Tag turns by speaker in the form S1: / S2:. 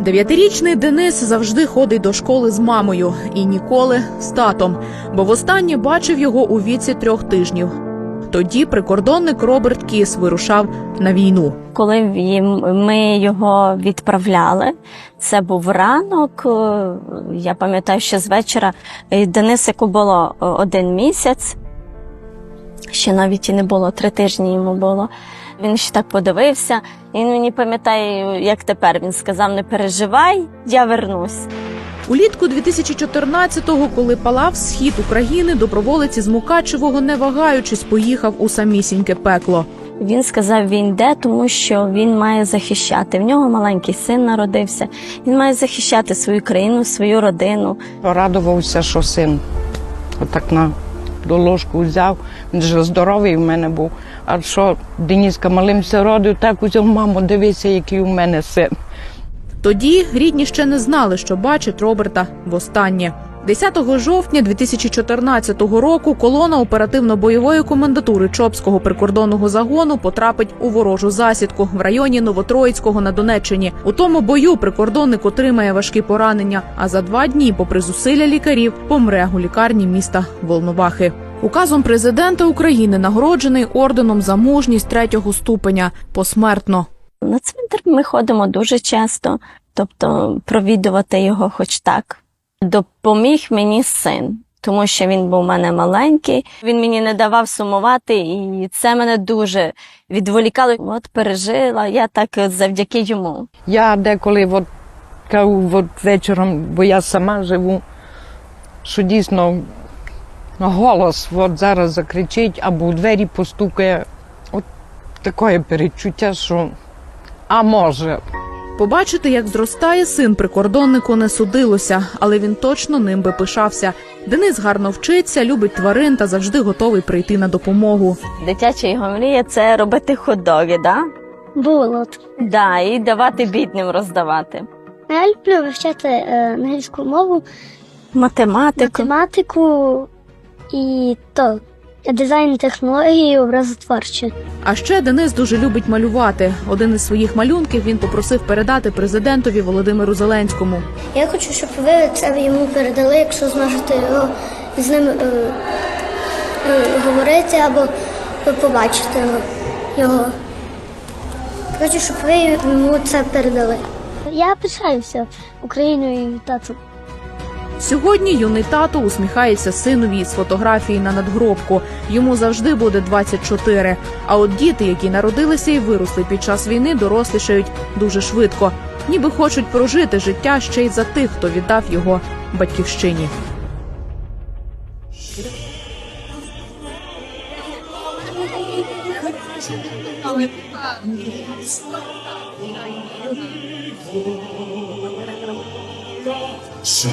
S1: Дев'ятирічний Денис завжди ходить до школи з мамою і ніколи з татом, бо востаннє бачив його у віці трьох тижнів. Тоді прикордонник Роберт Кіс вирушав на війну.
S2: Коли ми його відправляли, це був ранок. е, Я пам'ятаю, що з вечора е, Денисику було е, один місяць, ще навіть і не було, три тижні йому було. Він ще так подивився, і він мені пам'ятає, як тепер він сказав: не переживай, я вернусь.
S1: Улітку 2014-го, коли палав схід України, доброволець із Мукачевого, не вагаючись, поїхав у самісіньке пекло.
S2: Він сказав, він йде, тому що він має захищати. В нього маленький син народився. Він має захищати свою країну, свою родину.
S3: Радувався, що син отак на доложку взяв. Він же здоровий в мене був. А що Деніска малимся родив, так узяв, мамо, дивися, який у мене син.
S1: Тоді рідні ще не знали, що бачить Роберта востаннє. 10 жовтня 2014 року колона оперативно-бойової комендатури Чопського прикордонного загону потрапить у ворожу засідку в районі Новотроїцького на Донеччині. У тому бою прикордонник отримає важкі поранення, а за два дні, попри зусилля лікарів, помре у лікарні міста Волновахи. Указом президента України нагороджений орденом за мужність третього ступеня посмертно.
S2: На цвинтар ми ходимо дуже часто, тобто провідувати його хоч так. Допоміг мені син, тому що він був у мене маленький. Він мені не давав сумувати, і це мене дуже відволікало. От пережила я так завдяки йому.
S3: Я деколи от, кажу, от вечором, бо я сама живу, що дійсно голос от зараз закричить або у двері постукає. От таке перечуття, що а може.
S1: Побачити, як зростає син прикордоннику, не судилося, але він точно ним би пишався. Денис гарно вчиться, любить тварин та завжди готовий прийти на допомогу.
S2: Дитяча його мрія це робити хот-доги, да?
S4: Було.
S2: Да, і давати бідним роздавати.
S4: Я люблю вивчати е, англійську мову,
S2: Математику.
S4: математику і то дизайн технології, образотворче.
S1: А ще Денис дуже любить малювати. Один із своїх малюнків він попросив передати президентові Володимиру Зеленському.
S4: Я хочу, щоб ви це йому передали, якщо зможете його з ним е, е, говорити або ви побачите його. Хочу, щоб ви йому це передали. Я пишаюся Україною і татом.
S1: Сьогодні юний тато усміхається синові з фотографії на надгробку. Йому завжди буде 24. А от діти, які народилися і виросли під час війни, дорослішають дуже швидко, ніби хочуть прожити життя ще й за тих, хто віддав його батьківщині.
S5: Це